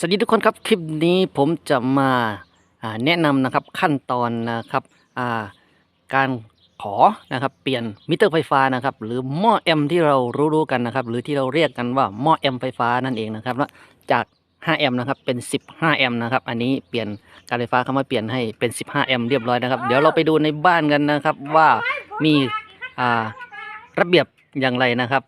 สวัสดีทุกคนครับคลิปนี้ผมจะมาแนะนำนะครับขั้นตอนนะครับการขอนะครับเปลี่ยนมิเตอร์ไฟฟ้านะครับหรือหม้อแอมที่เรารู้ๆกันนะครับหรือที่เราเรียกกันว่าหม้อแอมไฟฟ้านั่นเองนะครับจาก 5 แอมป์นะครับเป็น 15 แอมป์นะครับอันนี้เปลี่ยนการไฟฟ้าเข้ามาเปลี่ยนให้เป็น 15 แอมป์เรียบร้อยนะครับเดี๋ยวเราไปดูในบ้านกันนะครับว่ามีระเบียบอย่างไรนะครับ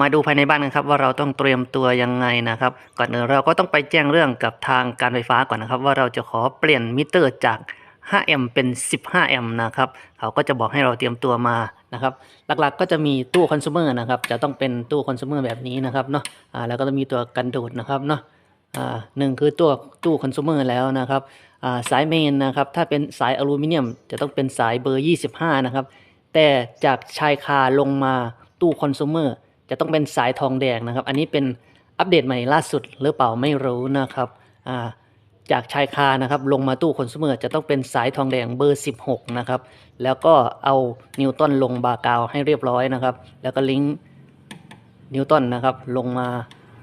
มาดูภายในบ้านกันครับว่าเราต้องเตรียมตัวยังไงนะครับ ก่อนอื่นเราก็ต้องไปแจ้งเรื่องกับทางการไฟฟ้าก่อนนะครับ ว่าเราจะขอเปลี่ยนมิเตอร์จาก 5 แอมป์เป็น 15 แอมป์นะครับเขาก็จะบอกให้เราเตรียมตัวมานะครับ หลักๆก็จะมีตู้คอน sumer นะครับ จะต้องเป็นตู้คอน sumer แบบนี้นะครับเนาะอ่าแล้วก็จะมีตัวกันดูดนะครับเนาะอ่าหนึ่งคือตัวตู้คอน sumer แล้วนะครับอ่าสายเมนนะครับถ้าเป็นสายอลูมิเนียมจะต้องเป็นสายเบอร์ 25 นะครับแต่จากชายคาลงมาตู้คอน sumer จะต้องเป็นสายทองแดงนะครับ อันนี้เป็นอัปเดตใหม่ล่าสุดหรือเปล่าไม่รู้นะครับาจากชายคานะครับลงมาตู้คอน sumer จะต้องเป็นสายทองแดงเบอร์ 16 นะครับ แล้วก็เอานิวตันลงบาร์กาวให้เรียบร้อยนะครับ แล้วก็ลิงก์นิวตันนะครับลงมา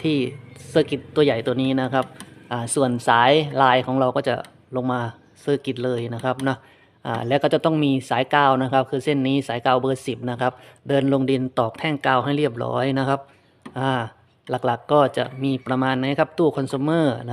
ที่เซอร์กิตตัวใหญ่ตัวนี้นะครับส่วนสายลายของเราก็จะลงมาเซอร์กิตเลยนะครับนะ อ่าแล้วก็จะต้องมีสายกาวนะครับ คือเส้นนี้สายกาวเบอร์สิบนะครับ เดินลงดินตอกแท่งกาวให้เรียบร้อยนะครับอ่าหลักๆก็จะมีประมาณนี้ครับตู้คอน sumer นะ